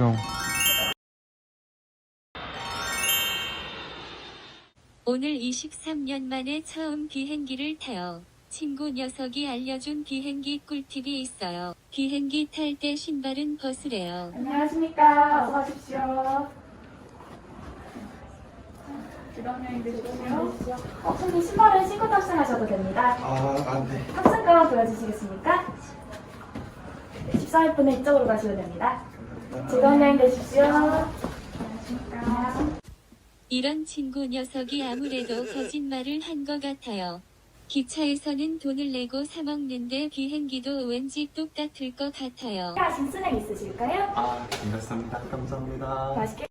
뿅. 오늘 23년 만에 처음 비행기를 타요. 친구 녀석이 알려준 비행기 꿀팁이 있어요. 비행기 탈 때 신발은 벗으래요. 안녕하십니까. 어서 오십시오. 주방장님 되시고요. 어, 손님 신발을 신고 탑승하셔도 됩니다. 아, 안 돼. 탑승권 보여주시겠습니까? 네, 14일 분에 이쪽으로 가시면 됩니다. 즐거운 여행 되십시오. 안녕하십니까. 이런 친구 녀석이 아무래도 거짓말을 한 것 같아요. 기차에서는 돈을 내고 사 먹는데 비행기도 왠지 똑같을 것 같아요. 하신 스낵 있으실까요? 아, 괜찮습니다. 감사합니다. 맛있게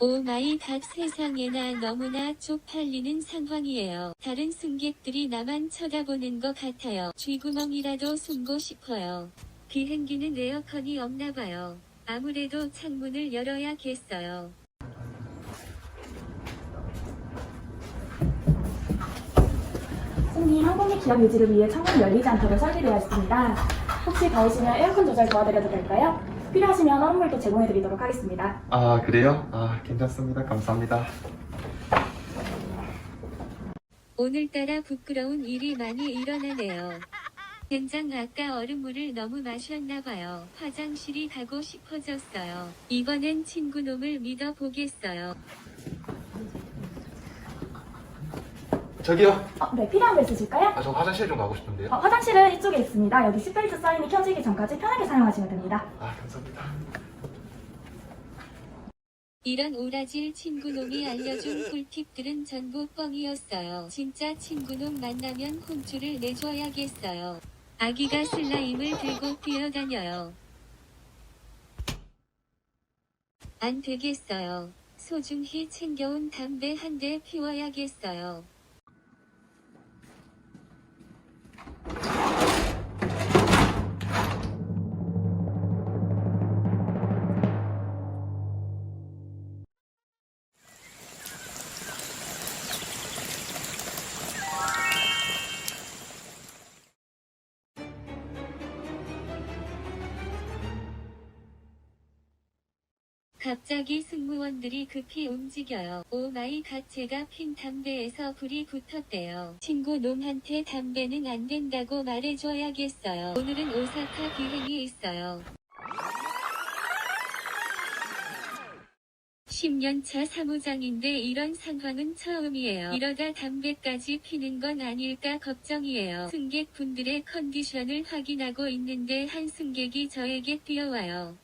오 마이 갓 세상에나 너무나 쪽팔리는 상황이에요. 다른 승객들이 나만 쳐다보는 것 같아요. 쥐구멍이라도 숨고 싶어요. 비행기는 에어컨이 없나 봐요. 아무래도 창문을 열어야겠어요. 손님 항공기 기압 유지를 위해 창문이 열리지 않도록 설계되어 있습니다. 혹시 더우시면 에어컨 조절 도와드려도 될까요? 필요하시면 얼음물도 제공해드리도록 하겠습니다. 아, 그래요? 아, 괜찮습니다. 감사합니다. 오늘따라 부끄러운 일이 많이 일어나네요. 된장 아까 얼음물을 너무 마셨나 봐요. 화장실이 가고 싶어졌어요. 이번엔 친구 놈을 믿어보겠어요. 저기요. 어, 네, 필요한 거 있으실까요? 아, 저 화장실 좀 가고 싶은데요. 어, 화장실은 이쪽에 있습니다. 여기 시트벨트 사인이 켜지기 전까지 편하게 사용하시면 됩니다. 아, 감사합니다. 이런 오라질 친구놈이 알려준 꿀팁들은 전부 뻥이었어요. 진짜 친구놈 만나면 혼쭐을 내줘야겠어요. 아기가 슬라임을 들고 뛰어다녀요. 안 되겠어요. 소중히 챙겨온 담배 한 대 피워야겠어요. 갑자기 승무원들이 급히 움직여요. 오 마이 갓 제가 핀 담배에서 불이 붙었대요. 친구 놈한테 담배는 안 된다고 말해줘야겠어요. 오늘은 오사카 비행이 있어요. 10년차 사무장인데 이런 상황은 처음이에요. 이러다 담배까지 피는 건 아닐까 걱정이에요. 승객분들의 컨디션을 확인하고 있는데 한 승객이 저에게 뛰어와요.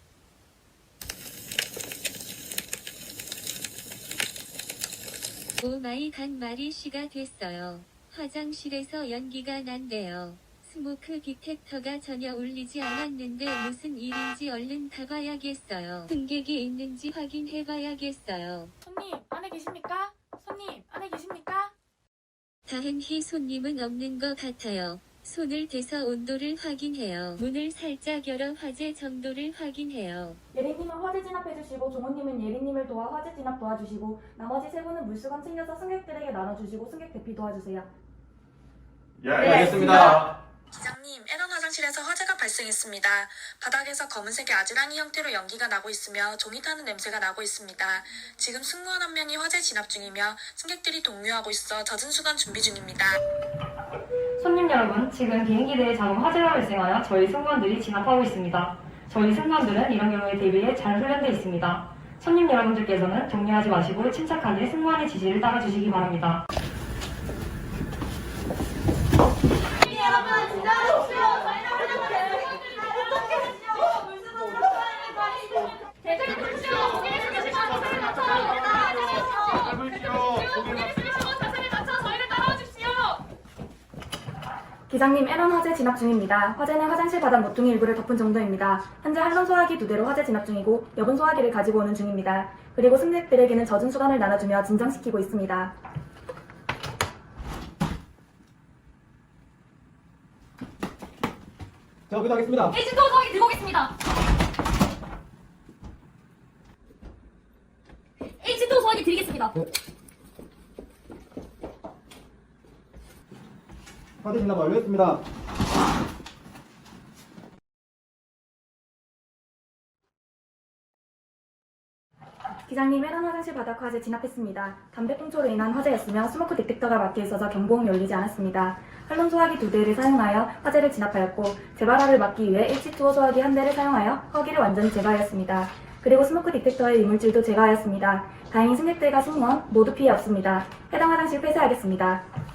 오 마이 갓 말이 시가 됐어요. 화장실에서 연기가 난대요. 스모크 디텍터가 전혀 울리지 않았는데 무슨 일인지 얼른 가봐야겠어요. 승객이 있는지 확인해봐야겠어요. 손님, 안에 계십니까? 손님, 안에 계십니까? 다행히 손님은 없는 것 같아요. 손을 대서 온도를 확인해요. 문을 살짝 열어 화재 정도를 확인해요. 예린님은 화재 진압해주시고 종호님은 예린님을 도와 화재 진압 도와주시고 나머지 세 분은 물수건 챙겨서 승객들에게 나눠주시고 승객 대피 도와주세요. 예, 알겠습니다. 기장님, 에런 화장실에서 화재가 발생했습니다. 바닥에서 검은색의 아지랑이 형태로 연기가 나고 있으며 종이 타는 냄새가 나고 있습니다. 지금 승무원 한 명이 화재 진압 중이며 승객들이 동요하고 있어 젖은 수건 준비 중입니다. 손님 여러분, 지금 비행기 내에 작은 화재가 발생하여 저희 승무원들이 진압하고 있습니다. 저희 승무원들은 이런 경우에 대비해 잘 훈련되어 있습니다. 손님 여러분들께서는 동요하지 마시고 침착하게 승무원의 지시를 따라주시기 바랍니다. 기장님, 에런 화재 진압 중입니다. 화재는 화장실 바닥 모퉁이 일부를 덮은 정도입니다. 현재 한론 소화기 두 대로 화재 진압 중이고 여분 소화기를 가지고 오는 중입니다. 그리고 승객들에게는 젖은 수건을 나눠주며 진정시키고 있습니다. 자, 그다하겠습니다. 에이진도 소화기 들고 오겠습니다. 에이진도 소화기 드리겠습니다. 화재 진압 완료했습니다. 기장님 해당 화장실 바닥 화재 진압했습니다. 담배 꽁초로 인한 화재였으며 스모크 디텍터가 막혀 있어서 경보음이 울리지 않았습니다. 한론 소화기 두 대를 사용하여 화재를 진압하였고 재발화를 막기 위해 H2O 소화기 한 대를 사용하여 허기를 완전히 제거하였습니다. 그리고 스모크 디텍터의 이물질도 제거하였습니다. 다행히 승객들과 승무원 모두 피해 없습니다. 해당 화장실 폐쇄하겠습니다.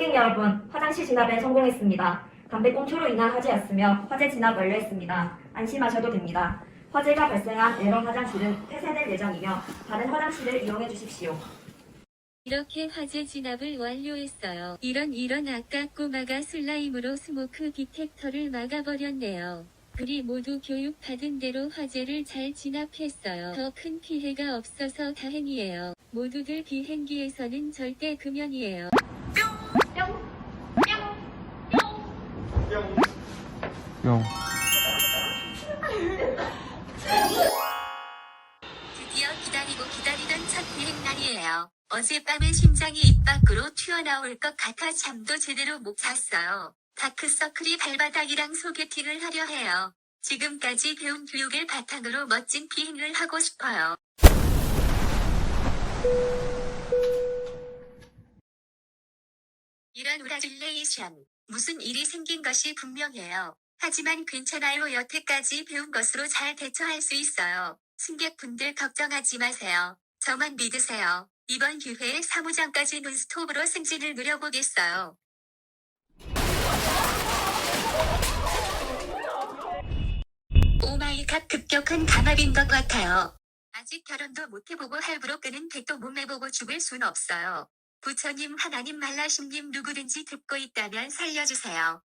승객 여러분, 화장실 진압에 성공했습니다. 담배 꽁초로 인한 화재였으며 화재 진압 완료했습니다. 안심하셔도 됩니다. 화재가 발생한 에러 화장실은 폐쇄될 예정이며 다른 화장실을 이용해 주십시오. 이렇게 화재 진압을 완료했어요. 이런 이런 아까 꼬마가 슬라임으로 스모크 디텍터를 막아버렸네요. 우리 모두 교육받은 대로 화재를 잘 진압했어요. 더 큰 피해가 없어서 다행이에요. 모두들 비행기에서는 절대 금연이에요. 뿅. 드디어 기다리고 기다리던 첫 비행 날이에요. 어젯밤에 심장이 입 밖으로 튀어나올 것 같아 잠도 제대로 못 잤어요. 다크서클이 발바닥이랑 소개팅을 하려 해요. 지금까지 배운 교육을 바탕으로 멋진 비행을 하고 싶어요. 이런 우라줄레이션. 무슨 일이 생긴 것이 분명해요. 하지만 괜찮아요. 여태까지 배운 것으로 잘 대처할 수 있어요. 승객분들 걱정하지 마세요. 저만 믿으세요. 이번 기회에 사무장까지 논스톱으로 승진을 누려보겠어요. 오마이갓 급격한 감압인 것 같아요. 아직 결혼도 못해보고 할부로 끄는 백도 몸매보고 죽을 순 없어요. 부처님 하나님 말라심님 누구든지 듣고 있다면 살려주세요.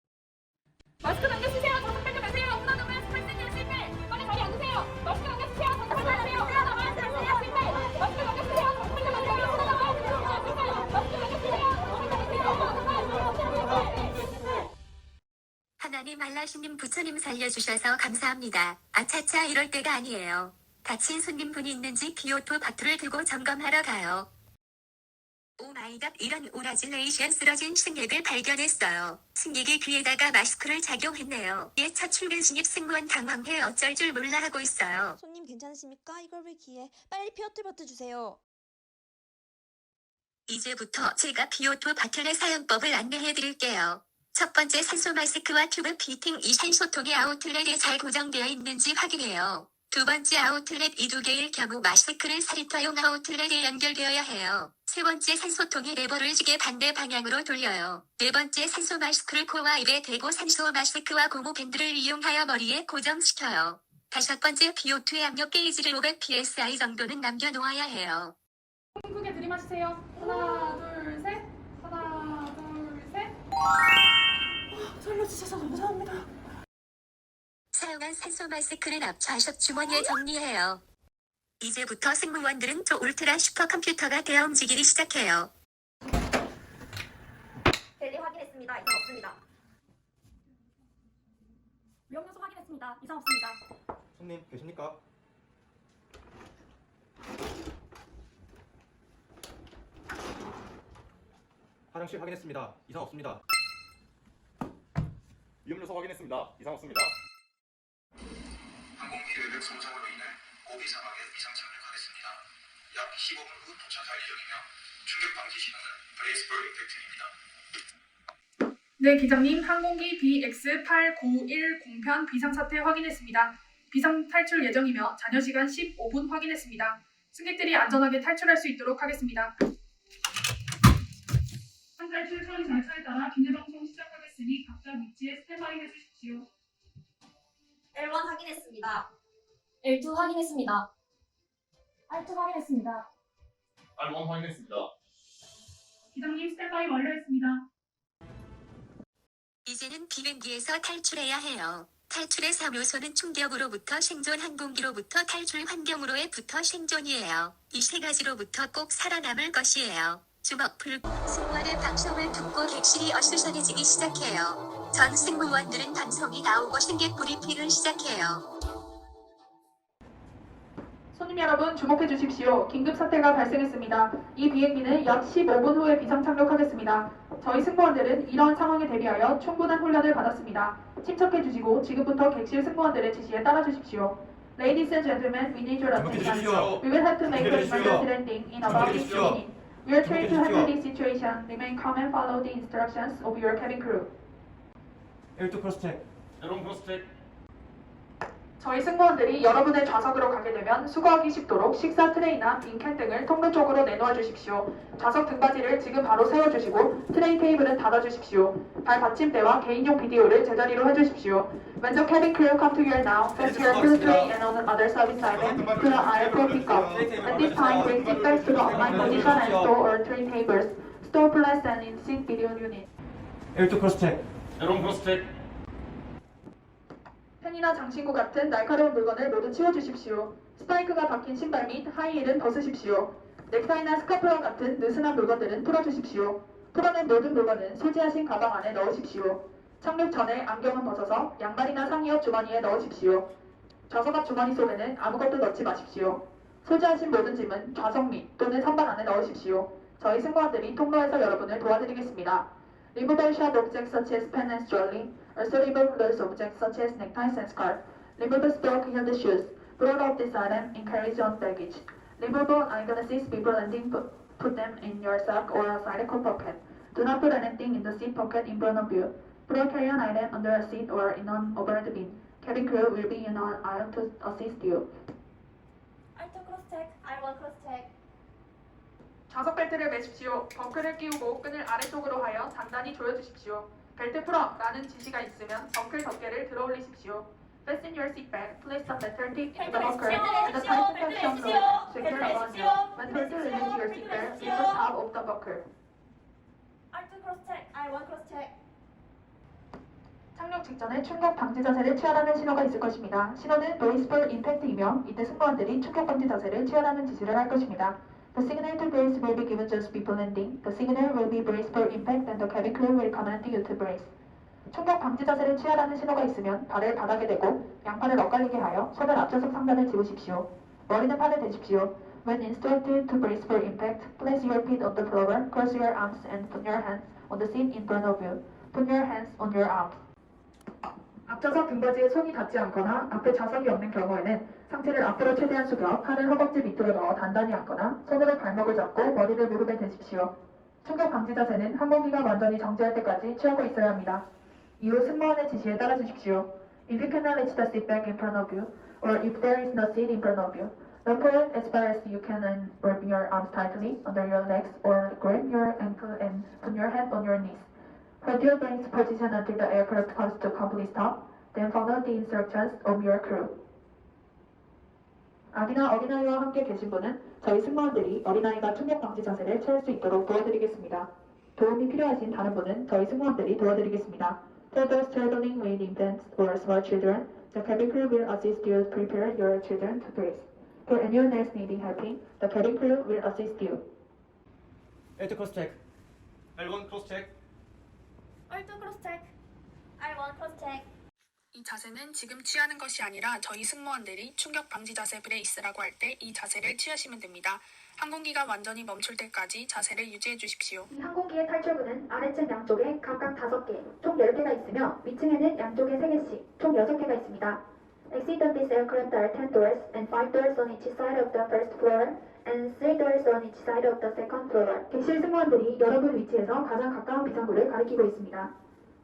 마스크 당겨 쓰세요. 다섯 발좀 하세요. 하나 남아요. 발생력 실패. 빨리 자리 앉으세요. 마스크 당겨 쓰세요. 다섯 발좀 하세요. 하나 남아요. 발생력 실패. 마스크 당겨 쓰세요. 다섯 발좀 하세요. 하나 남아요. 발생력 실패. 마스크 당겨 쓰세요. 다섯 발좀 하세요. 하나님 알라시님 부처님 살려주셔서 감사합니다. 아차차 이럴 때가 아니에요. 다친 손님분이 있는지 비오토 바투를 들고 점검하러 가요. 오마이갓 이런 오라질레이션 쓰러진 승객을 발견했어요. 승객이 귀에다가 마스크를 작용했네요. 첫 출근 신입 승무원 당황해 어쩔 줄 몰라 하고 있어요. 손님 괜찮으십니까? 이걸 왜 기에 빨리 피어트 버트 주세요. 이제부터 제가 비오토 바틀의 사용법을 안내해 드릴게요. 첫 번째 산소 마스크와 튜브 피팅 이 산소통이 아웃렛에 잘 고정되어 있는지 확인해요. 두 번째 아웃렛 이 두 개일 경우 마스크를 사리터용 아웃렛에 연결되어야 해요. 세 번째 산소통이 레버를 지게 반대 방향으로 돌려요. 네 번째 산소 마스크를 코와 입에 대고 산소 마스크와 고무 밴드를 이용하여 머리에 고정시켜요. 다섯 번째 비오투의 압력 게이지를 500psi 정도는 남겨놓아야 해요. 크게 들이마시세요. 하나, 둘, 셋. 하나, 둘, 셋. 살려주셔서 감사합니다. 사용한 산소 마스크를 압차하셔 주머니에 정리해요. 이제부터 승무원들은 저 울트라 슈퍼 컴퓨터가 되어 움직이기 시작해요. 벨리 확인했습니다. 이상 없습니다. 위험 요소 확인했습니다. 이상 없습니다. 손님 계십니까? 화장실 확인했습니다. 이상 없습니다. 위험 요소 확인했습니다. 이상 없습니다. 항공 기획의 손상으로 인해 고비 이상 착륙하겠습니다. 약 15분 후 도착할 예정이며 충격 방지 신호는 브레이스볼 임팩트입니다. 네, 기장님. 항공기 BX891 공편 비상사태 확인했습니다. 비상 탈출 예정이며 잔여 시간 15분 확인했습니다. 승객들이 안전하게 탈출할 수 있도록 하겠습니다. 탈출 처리 절차에 따라 기내 방송 시작하겠으니 각자 위치에 스탠바이 해주십시오. L1 확인했습니다. L2 확인했습니다. 알트 확인했습니다. 알원 확인했습니다. 기장님 스탠바이 완료했습니다. 이제는 비행기에서 탈출해야 해요. 탈출의 3요소는 충격으로부터 생존 항공기로부터 탈출 환경으로의부터 생존이에요. 이 세 가지로부터 꼭 살아남을 것이에요. 주먹 풀고 승무원의 방송을 듣고 객실이 어수선해지기 시작해요. 전 승무원들은 방송이 나오고 승객 브리핑을 시작해요. 손님 여러분 주목해 주십시오. 긴급 사태가 발생했습니다. 이 비행기는 약 15분 후에 비상 착륙하겠습니다. 저희 승무원들은 이러한 상황에 대비하여 충분한 훈련을 받았습니다. 침착해 주시고 지금부터 객실 승무원들의 지시에 따라 주십시오. Ladies and gentlemen, we need your attention. We will have to make 주십시오. emergency landing in about 주목해 15 주십시오. minutes. We are trained to handle this situation. Remain calm and follow the instructions of your cabin crew. L2 크로스 체크. 여러분 크로스 체크. 저희 승무원들이 여러분의 좌석으로 가게 되면 수거하기 쉽도록 식사 트레이나 빈캔 등을 통로 쪽으로 내놓아 주십시오. 좌석 등받이를 지금 바로 세워주시고 트레이 테이블은 닫아주십시오. 발 받침대와 개인용 비디오를 제자리로 해주십시오. When the cabin crew come to your now, fast your the tray and on the other service island to the aisle for pickup. At this time, bring seat belts to the online position and store or tray tables. Store plus and in seat video unit. L2 크로스 체크. 여러분 크로스 체크. 펜이나 장신구 같은 날카로운 물건을 모두 치워주십시오. 스파이크가 박힌 신발 및 하이힐은 벗으십시오. 넥타이나 스카프와 같은 느슨한 물건들은 풀어주십시오. 풀어낸 모든 물건은 소지하신 가방 안에 넣으십시오. 착륙 전에 안경은 벗어서 양말이나 상의 옆 주머니에 넣으십시오. 좌석 앞 주머니 속에는 아무것도 넣지 마십시오. 소지하신 모든 짐은 좌석 밑 또는 선반 안에 넣으십시오. 저희 승무원들이 통로에서 여러분을 도와드리겠습니다. Objects such as pen and strolling, also remove loose objects such as neckties and scarf. Removable spoke-heeled shoes. Brought up this item in carriage on baggage. Removable eyeglasses before landing. Put, put them in your sock or a side coat pocket. Do not put anything in the seat pocket in front of you. Put a carry-on item under a seat or in an overhead bin. Cabin crew will be in an aisle to assist you. 알트 크로스 체크, R1 크로스 체크. 좌석 벨트를 매십시오. 벙클을 끼우고 끈을 아래쪽으로 하여 단단히 조여주십시오. 벨트 풀어! 라는 지시가 있으면 벙클 덮개를 들어 올리십시오. Fasten your seat belt. Place the better tip in the bunker and the tight protection rope secure around you. When first release your seat belt, lift the top of the buckle. 알트 크로스 체크, R1 크로스 체크. 착륙 직전에 충격 방지 자세를 취하라는 신호가 있을 것입니다. 신호는 노이스볼 임팩트이며 이때 승무원들이 충격 방지 자세를 취하라는 지시를 할 것입니다. The signal to brace will be given just before landing. The signal will be brace for impact and the cabin crew will command you to brace. 충격 방지 자세를 취하라는 신호가 있으면 발을 바닥에 대고 양팔을 엇갈리게 하여 손을 앞좌석 상단에 집으십시오. 머리는 팔에 대십시오. When instructed to brace for impact, place your feet on the floor, cross your arms and put your hands on the seat in front of you. Put your hands on your arms. 앞좌석 등받이에 손이 닿지 않거나 앞에 좌석이 없는 경우에는 상체를 앞으로 최대한 숙여 팔을 허벅지 밑으로 넣어 단단히 앉거나 손으로 발목을 잡고 머리를 무릎에 대십시오. 충격 방지 자세는 항공기가 완전히 정지할 때까지 취하고 있어야 합니다. 이후 승무원의 지시에 따라 주십시오. If you cannot reach the seat back in front of you, or if there is no seat in front of you, then pull it as far as you can and wrap your arms tightly under your legs or grab your ankle and put your hand on your knees. Hold your brains position until the aircraft comes to complete stop, then follow the instructions of your crew. 아기나 어린아이와 함께 계신 분은 저희 승무원들이 어린아이가 충격 방지 자세를 취할 수 있도록 도와드리겠습니다. 도움이 필요하신 다른 분은 저희 승무원들이 도와드리겠습니다. For those traveling with infants or small children, the cabin crew will assist you to prepare your children to brace. For anyone else needing helping, the cabin crew will assist you. L2 크로스 체크. L1 크로스 체크. 알트 크로스 체크, R1 크로스 체크. 이 자세는 지금 취하는 것이 아니라 저희 승무원들이 충격 방지 자세 브레이스라고 할 때 이 자세를 취하시면 됩니다. 항공기가 완전히 멈출 때까지 자세를 유지해 주십시오. 이 항공기의 탈출구는 아래층 양쪽에 각각 5개, 총 10개가 있으며 위층에는 양쪽에 3개씩, 총 6개가 있습니다. Exit of this aircraft are 10 doors and 5 doors on each side of the first floor and 3 doors on each side of the second floor. 객실 승무원들이 여러분 위치에서 가장 가까운 비상구를 가리키고 있습니다.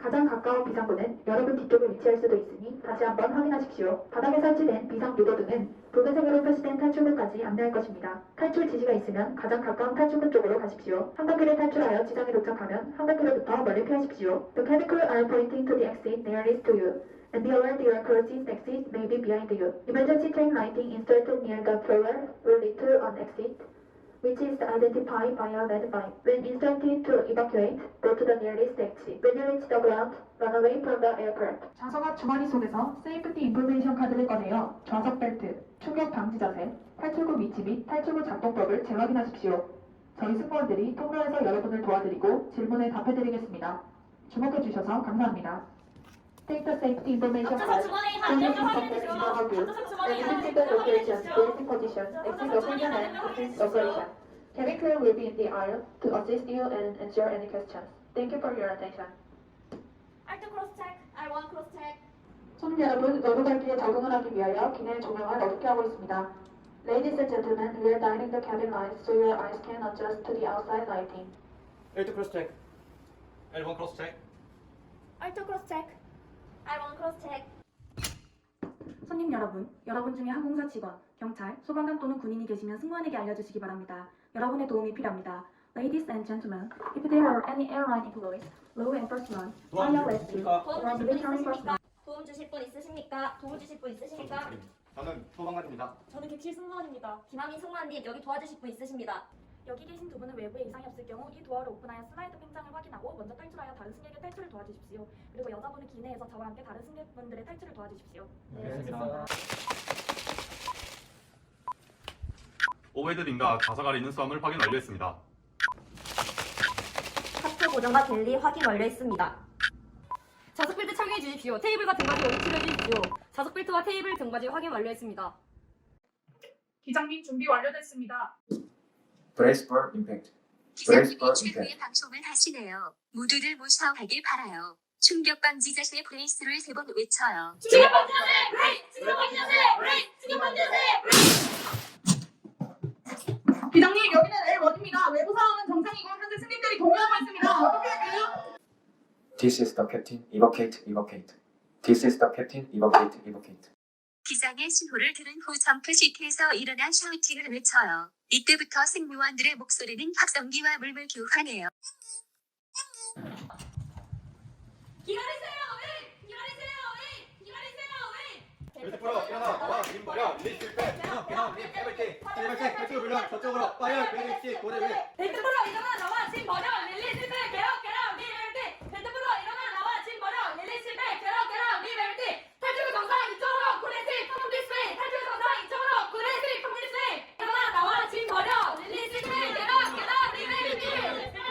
가장 가까운 비상구는 여러분 뒤쪽에 위치할 수도 있으니 다시 한번 확인하십시오. 바닥에 설치된 비상 유도등은 붉은색으로 표시된 탈출구까지 안내할 것입니다. 탈출 지시가 있으면 가장 가까운 탈출구 쪽으로 가십시오. 항공기를 탈출하여 지상에 도착하면 항공기로부터 멀리 피하십시오. The crew are pointing to the exit nearest to you. And be aware your closest exit may be behind you. Emergency train lighting inserted near the floor will lead to an exit, which is identified by a red light. When instructed to evacuate, go to the nearest exit. When you reach the ground, run away from the aircraft. 좌석 앞 주머니 속에서 세이프티 인포메이션 카드를 꺼내어 좌석 벨트, 충격 방지 자세, 탈출구 위치 및 탈출구 작동법을 재확인하십시오. 저희 승무원들이 통로에서 여러분을 도와드리고 질문에 답해드리겠습니다. 주목해 주셔서 감사합니다. Take the safety information card. Turn it in in front of you. And indicate the location, basic position, exit location and exit operation. Cabin crew will be in the aisle to assist you and answer any questions. Thank you for your attention. 알트 크로스 체크, R1 크로스 체크. 손님 여러분, 외부 발길에 적응을 하기 위하여 기내 조명을 어둡게 하고 있습니다. Ladies and gentlemen, we are dining the cabin lights so your eyes can adjust to the outside lighting. 1도 크로스 체크 1번 크로 체크. R1 크로스 체크. 손님 여러분, 여러분 중에 항공사 직원, 경찰, 소방관 또는 군인이 계시면 승무원에게 알려주시기 바랍니다. 여러분의 도움이 필요합니다. Ladies and gentlemen, if there are any airline employees, law enforcement, fire rescue, or military personnel, 도움 주실 분 있으십니까? 도움 주실 분 있으십니까? 저는 소방관입니다. 저는 객실 승무원입니다. 김하민 승무원님 여기 도와주실 분 있으십니다. 여기 계신 두 분은 외부에 이상이 없을 경우 이 도어를 오픈하여 슬라이드 팽장을 확인하고 먼저 탈출하여 다른 승객의 탈출을 도와주십시오. 그리고 여자분은 기내에서 저와 함께 다른 승객분들의 탈출을 도와주십시오. 알겠습니다 오베드 빈과 좌석아래 있는 수함을 확인 완료했습니다. 카트 고정과 갤리 확인 완료했습니다. 좌석 벨트 착용해 주십시오. 테이블과 등받이 오른쪽해 주십시오. 좌석 벨트와 테이블 등받이 확인 완료했습니다. 기장님 준비 완료됐습니다. Brace for impact. 기자님이 최후의 방송을 하시네요. 모두들 무사하길 바라요. 충격 방지 자신의 브레이스를 세 번 외쳐요. 기장님 여기는 L1입니다. 외부 상황은 정상이고 현재 승객들이 동요하고 있습니다. 어떻게 할까요? This is the captain. Evacuate. Evacuate. This is the captain. Evacuate. Evacuate. 기장의 신호를 들은 후 점프 시트에서 일어나 샤우팅을 외쳐요. 이때부터 승무원들의 목소리는 확성기와 물물 교환해요. 기다리세요! 왜? 기다리세요! 왜? 기다리세요! 왜? 풀어 일어나 릴리스 실패 기상 기상 립 세발체 세발체 탈출 불량 저쪽으로 파이어 릴리스 고대 위 벨트 풀어 일어나 나와 짐 버려 릴리 실패 개럭 개럭 니 벨트 벨트 풀어 일어나 나와 짐 버려 릴리 실패 개럭 개럭 니 벨트 탈출 정상 이쪽으로 구레스 컴온 디스플레이 탈출 정상 이쪽으로 구레스 컴온 디스플레이 일어나 나와 짐 버려 릴리 실패 개럭 개럭 니 벨트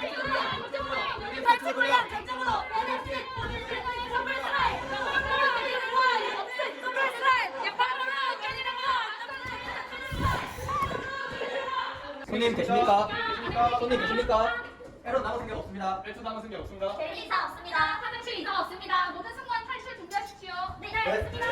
이쪽으로 이쪽으로 탈출 불량 저쪽으로 릴리스 선물 스라이 선물 스라이 선물 스라이 옆방으로 끌리는 거 손님 계십니까? 손님 계십니까? 에러 남은 승객 없습니다 1초 남은 승객 없습니다. 벨트 이상 없습니다. 화장실 이상 없습니다. 모든 승무원 탈출 준비하십시오. 네, 네. 알겠습니다.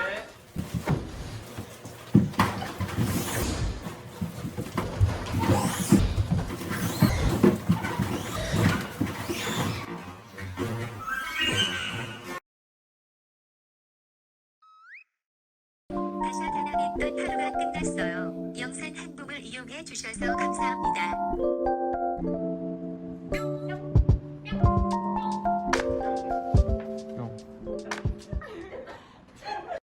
다사다난했던 하루가 끝났어요. 영산 항공을 이용해 주셔서 감사합니다.